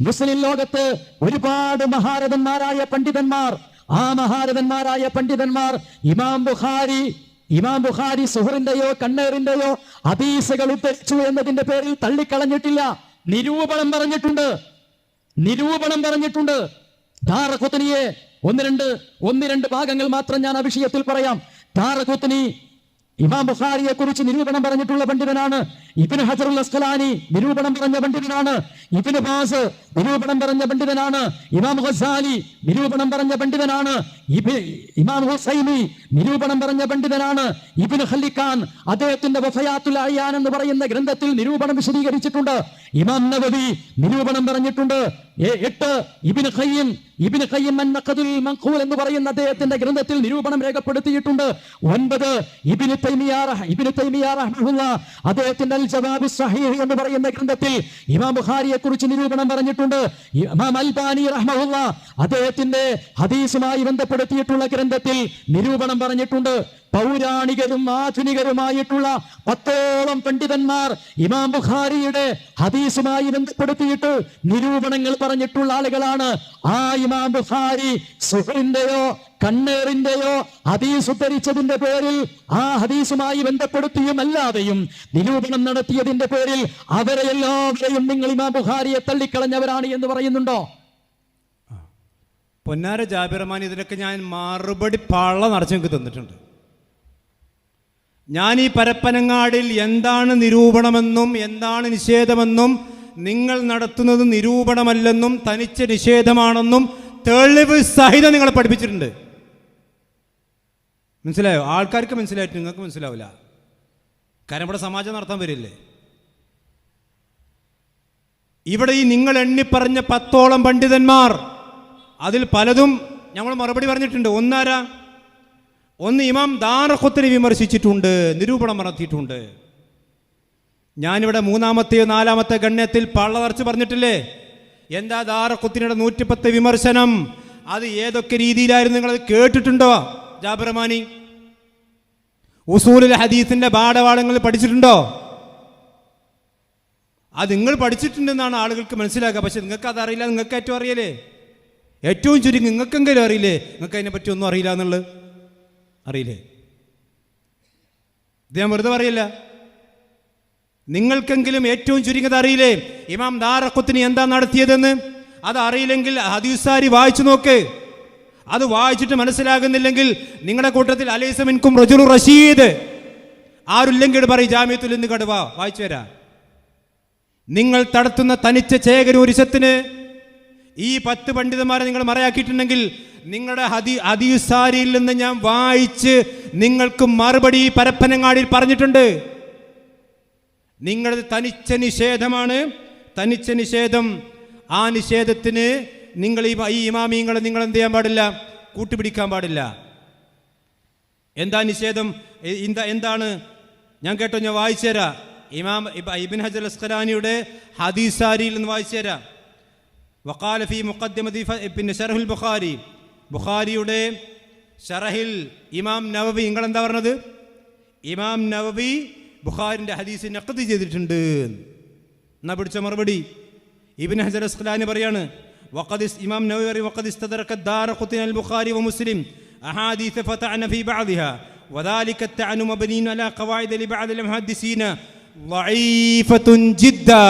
മുസ്ലിം ലോകത്ത് ഒരുപാട് മഹാരഥന്മാരായ പണ്ഡിതന്മാർ. ആ മഹാരഥന്മാരായ പണ്ഡിതന്മാർ ഇമാം ബുഖാരി ഇമാം ബുഖാരി സുഹറിന്റെയോ കണ്ണേറിന്റെയോ ഹദീസുകൾ ഉദ്ധരിച്ചു എന്നതിന്റെ പേരിൽ തള്ളിക്കളഞ്ഞിട്ടില്ല. നിരൂപണം പറഞ്ഞിട്ടുണ്ട്. നിരൂപണം പറഞ്ഞിട്ടുണ്ട്. ധാറഖുത്തനിയെ ഒന്ന് രണ്ട് ഒന്ന് രണ്ട് ഭാഗങ്ങൾ മാത്രം ഞാൻ ആ വിഷയത്തിൽ പറയാം. ധാറഖുത്തനി ഇമാം ബുഹാരിയെ കുറിച്ച് നിരൂപണം പറഞ്ഞിട്ടുള്ള പണ്ഡിതനാണ്. ഇബിന് ഹജറുൽ അസ്കലാനി നിരൂപണം പറഞ്ഞ പണ്ഡിതനാണ്. ഇബിന് ബാസ് നിരൂപണം പറഞ്ഞ പണ്ഡിതനാണ്. ഇമാം ഖസാലി നിരൂപണം പറഞ്ഞ പണ്ഡിതനാണ്. ഇമാം ഹുസൈമി നിരൂപണം പറഞ്ഞ പണ്ഡിതനാണ് ഇബിൻ ഖലിഖാൻ അദ്ദേഹത്തിന്റെ വഫയാത്തുൽ അയ്യാൻ എന്ന് പറയുന്ന ഗ്രന്ഥത്തിൽ നിരൂപണം വിശദീകരിച്ചിട്ടുണ്ട്. ഇമാം നവവി നിരൂപണം പറഞ്ഞിട്ടുണ്ട്. എട്ട് ഇബിൻ ഖയ്യം ഇബിന് ഖയ്യം അൻ-നഖദുൽ മൻഖൂൽ എന്ന് പറയുന്ന അദ്ദേഹത്തിന്റെ ഗ്രന്ഥത്തിൽ നിരൂപണം രേഖപ്പെടുത്തിയിട്ടുണ്ട്. ഒൻപത് ഇബിന് ഇബിന് അദ്ദേഹത്തിന്റെ അൽ ജവാബ് എന്ന് പറയുന്ന ഗ്രന്ഥത്തിൽ ഇമാം ബുഖാരിയെ കുറിച്ച് നിരൂപണം പറഞ്ഞിട്ടുണ്ട്. ഇമാം അൽബാനി അദ്ദേഹത്തിന്റെ ഹദീസുമായി ബന്ധപ്പെടുത്തിയിട്ടുള്ള ഗ്രന്ഥത്തിൽ നിരൂപണം പറഞ്ഞിട്ടുണ്ട്. പൗരാണികരും ആധുനികരുമായിട്ടുള്ള പത്തോളം പണ്ഡിതന്മാർ ഇമാം ബുഖാരിയുടെ ഹദീസുമായി ബന്ധപ്പെടുത്തിയിട്ട് നിരൂപണങ്ങൾ പറഞ്ഞിട്ടുള്ള ആളുകളാണ്. ആ ഇമാം ബുഖാരി സുഹറിന്റെയോ കണ്ണേറിന്റെയോ ഹദീസ് ഉദ്ധരിച്ചതിന്റെ പേരിൽ ആ ഹദീസുമായി ബന്ധപ്പെടുത്തിയും അല്ലാതെയും നിരൂപണം നടത്തിയതിന്റെ പേരിൽ അവരെ എല്ലാവരെയും നിങ്ങൾ ഇമാം ബുഖാരിയെ തള്ളിക്കളഞ്ഞവരാണ് എന്ന് പറയുന്നുണ്ടോ? പൊന്നാര ജാബിറമാൻ ഇതിനൊക്കെ ഞാൻ മറുപടി പള്ള നിറച്ച് നിങ്ങൾക്ക് തന്നിട്ടുണ്ട്. ഞാൻ ഈ പരപ്പനങ്ങാടിൽ എന്താണ് നിരൂപണമെന്നും എന്താണ് നിഷേധമെന്നും നിങ്ങൾ നടത്തുന്നത് നിരൂപണമല്ലെന്നും തനിച്ച നിഷേധമാണെന്നും തെളിവ് സഹിതം നിങ്ങളെ പഠിപ്പിച്ചിട്ടുണ്ട്. മനസ്സിലായോ? ആൾക്കാർക്ക് മനസ്സിലായിട്ട് നിങ്ങൾക്ക് മനസ്സിലാവില്ല. കാരണം ഇവിടെ സമാജം നടത്താൻ വരില്ലേ? ഇവിടെ ഈ നിങ്ങൾ എണ്ണിപ്പറഞ്ഞ പത്തോളം പണ്ഡിതന്മാർ അതിൽ പലതും ഞങ്ങൾ മറുപടി പറഞ്ഞിട്ടുണ്ട്. ഒന്നാരാ? ഒന്ന് ഇമാം ദാറഖുത്തിനെ വിമർശിച്ചിട്ടുണ്ട് നിരൂപണം നടത്തിയിട്ടുണ്ട്. ഞാനിവിടെ മൂന്നാമത്തെയോ നാലാമത്തെ ഗണ്യത്തിൽ പള്ളതറച്ച് പറഞ്ഞിട്ടില്ലേ? എന്താ ദാറഖുത്തിനയുടെ നൂറ്റിപ്പത്ത് വിമർശനം? അത് ഏതൊക്കെ രീതിയിലായിരുന്നു നിങ്ങളത് കേട്ടിട്ടുണ്ടോ ജാബിറമാനി ഉസൂലിൽ ഹദീസിന്റെ പാഠവാളങ്ങൾ പഠിച്ചിട്ടുണ്ടോ? അത് നിങ്ങൾ പഠിച്ചിട്ടുണ്ടെന്നാണ് ആളുകൾക്ക് മനസ്സിലാക്കുക. പക്ഷെ നിങ്ങൾക്ക് അതറിയില്ല അറിയില്ല? നിങ്ങൾക്ക് ഏറ്റവും അറിയലേ ഏറ്റവും ചുരുങ്ങി നിങ്ങൾക്കെങ്കിലും അറിയില്ലേ? നിങ്ങൾക്ക് അതിനെ പറ്റി ഒന്നും അറിയില്ല എന്നുള്ളത്? അറിയില്ലേ? ഇത് ഞാൻ വെറുതെ പറയില്ല. നിങ്ങൾക്കെങ്കിലും ഏറ്റവും ചുരുങ്ങിയത് അറിയില്ലേ? ഇമാം ദാറക്കുത്തിന് എന്താ നടത്തിയതെന്ന്? അത് അറിയില്ലെങ്കിൽ ഹദീസാരി വായിച്ചു നോക്ക്. അത് വായിച്ചിട്ട് മനസ്സിലാകുന്നില്ലെങ്കിൽ നിങ്ങളുടെ കൂട്ടത്തിൽ അലൈസമിൻകും റജുലു റഷീദ്. ആരുല്ലെങ്കിൽ പറയും ജാമ്യത്തിൽ നിന്ന് കടുവ വായിച്ചു വരാം. നിങ്ങൾ തടത്തുന്ന തനിച്ച ചേകരൂരിശത്തിന് ഈ പത്ത് പണ്ഡിതന്മാരെ നിങ്ങൾ മറയാക്കിയിട്ടുണ്ടെങ്കിൽ നിങ്ങളുടെ ഹദി ഹദീസാരിയിൽ നിന്ന് ഞാൻ വായിച്ച് നിങ്ങൾക്ക് മറുപടി പരപ്പനങ്ങാടിയിൽ പറഞ്ഞിട്ടുണ്ട്. നിങ്ങളത് തനിച്ച നിഷേധമാണ്. തനിച്ച നിഷേധം. ആ നിഷേധത്തിന് നിങ്ങൾ ഈ ഈ നിങ്ങൾ എന്ത് ചെയ്യാൻ പാടില്ല? കൂട്ടുപിടിക്കാൻ പാടില്ല. എന്താ നിഷേധം? എന്താ എന്താണ്? ഞാൻ കേട്ടോ ഞാൻ വായിച്ചു തരാം. ഇമാം ഇബ- ഇബിൻ ഹജർ അസ്കലാനിയുടെ ഹദീസാരിയിൽ നിന്ന് വായിച്ചു തരാം. വക്കാല ഫി മുഖദ്ദിമതി ഫ- പിന്നെ ഷറഹുൽ ബുഖാരി ബുഖാരിയുടെ ഷറഹിൽ ഇമാം നവവി നിങ്ങൾ എന്താ പറഞ്ഞത് ഇമാം നവവി ബുഖാരിന്റെ ഹദീസ് നഖദ് ചെയ്തിട്ടുണ്ട് എന്നാ പിടിച്ച മറുപടി ഇബിൻ ഹജർ അസ്ഖലാനി പറയാണ് وقد است- إمام نووي وقد استدرك الدار قطن البخاري ومسلم أحاديث فتعن في بعضها وذلك التعن مبني على قواعد لبعض المحدثين ضعيفة جدا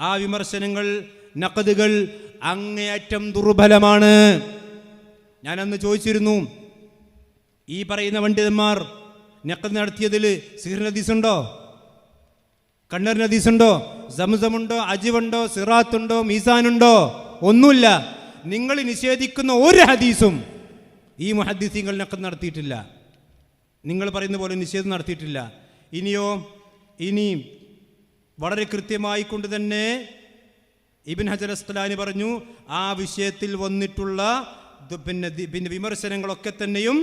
ആ വിമർശനങ്ങൾ നഖദുകൾ അങ്ങേയറ്റം ദുർബലമാണ്. ഞാനന്ന് ചോദിച്ചിരുന്നു ഈ പറയുന്ന പണ്ഡിതന്മാർ നഖദ് നടത്തിയതിൽ സിഹിർ നദീസുണ്ടോ കണ്ണർ നദീസുണ്ടോ സംസമുണ്ടോ അജിവുണ്ടോ? സിറാത്തുണ്ടോ? മീസാനുണ്ടോ? ഒന്നുമില്ല. നിങ്ങൾ നിഷേധിക്കുന്ന ഒരു ഹദീസും ഈ മുഹദ്ദീസിങ്ങൾ നഖദ് നടത്തിയിട്ടില്ല. നിങ്ങൾ പറയുന്ന പോലെ നിഷേധം നടത്തിയിട്ടില്ല. ഇനിയോ ഇനി വളരെ കൃത്യമായി കൊണ്ട് തന്നെ ഇബിൻ ഹജർ അസ്തലാനി പറഞ്ഞു ആ വിഷയത്തിൽ വന്നിട്ടുള്ള പിന്നെ പിന്നെ വിമർശനങ്ങളൊക്കെ തന്നെയും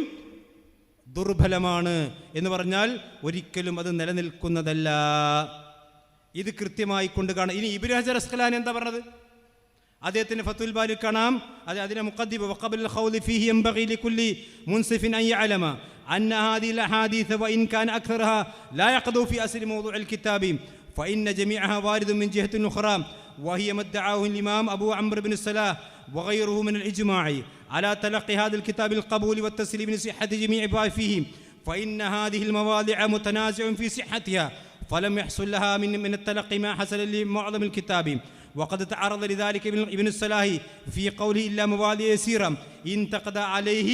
ദുർബലമാണ് എന്ന് പറഞ്ഞാൽ ഒരിക്കലും അത് നിലനിൽക്കുന്നതല്ല. ഇത് കൃത്യമായി കൊണ്ട് കാണാം. ഇനി ഇബിൻ ഹജർ അസ്കലാൻ എന്താ പറഞ്ഞത്? അദ്ദേഹത്തിന്റെ ഫത്തുൽ ബാലി കാണാം. അത് അതിനെ മുഖദ്ദീബ് വഖബൽ ഖൗലി ഫീഹി യംബഗി ലികുല്ലി മുൻസിഫിൻ അൻ യഅലമ അന്ന ഹാദിഹിൽ വ ഇൻ കാന അക്സറഹ ലാ യഖദു ഫി അസ്ലി മൗദുഇൽ കിതാബി. فإن جميعها وارد من جهة أخرى وهي ما ادعاه الإمام أبو عمرو بن الصلاح وغيره من الإجماع على تلقي هذا الكتاب القبول والتسليم لصحة جميع ما فيه فإن هذه المواضع متنازع في صحتها فلم يحصل لها من من التلقي ما حصل لمعظم الكتاب. وقد تعرض لذلك ابن ابن الصلاح في قوله إلا مواضع يسيرة انتقد عليه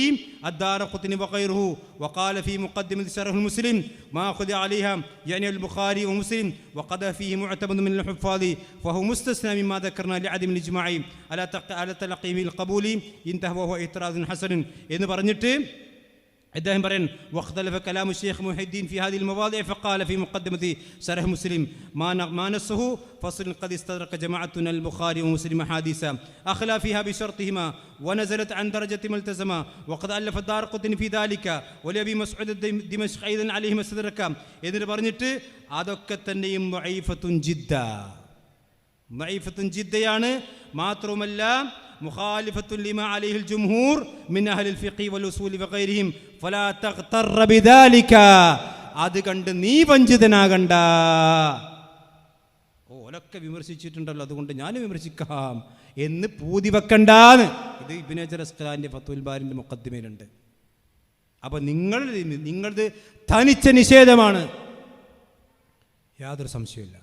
الدار قطن وغيره وقال في مقدمة شرح المسلم ما أخذ عليها يعني البخاري ومسلم وقد فيه معتمد من الحفاظ فهو مستثنى مما ذكرنا لعدم الإجماع على تق- على تلقيه القبول انتهى وهو اعتراض حسن എന്ന് പറഞ്ഞിട്ട് അദ്ദേഹം പറയാൻ വഖ്തലഫ കലാമു ഷെയ്ഖ് മുഹദ്ദീൻ ഫി ഹാദിൽ മവാദിഅ ഫഖാല ഫി മുഖദ്ദിമതി ശറഹ് മുസ്ലിം മാ ന- മാ നസ്സഹു ഫസ്ൽ ഖദ് ഇസ്തദ്റക ജമാഅത്തുന അൽ ബുഖാരി വമുസ്ലിം ഹദീസ അഖ്ലാ ഫിഹാ ബിശർത്തിഹിമ ونزلت عن درجة ملتزمة وقد ألف الدار قطن في ذلك ولأبي مسعود الدم- دمشق أيضا عليه مستدرك എന്നിട്ട് പറഞ്ഞിട്ട് അതൊക്കെ തന്നെയും ضعيفة جدا ضعيفة ജിദ്ദയാണ് മാത്രവുമല്ല مخالفة لما عليه الجمهور من أهل الفقه والأصول وغيرهم فلا تغتر بذلك അത് കണ്ട് നീ വഞ്ചിതനാകണ്ട ഓ ഓലൊക്കെ വിമർശിച്ചിട്ടുണ്ടല്ലോ അതുകൊണ്ട് ഞാനും വിമർശിക്കാം എന്ന് പൂതി വെക്കണ്ടാന്ന് ഇത് ഇബിനജർ അസ്കലാന്റെ ഫത്തുൽ ബാരിന്റെ മുക്കദ്ദിമയിലുണ്ട് അപ്പൊ നിങ്ങൾ നിങ്ങളത് തനിച്ച നിഷേധമാണ് യാതൊരു സംശയമില്ല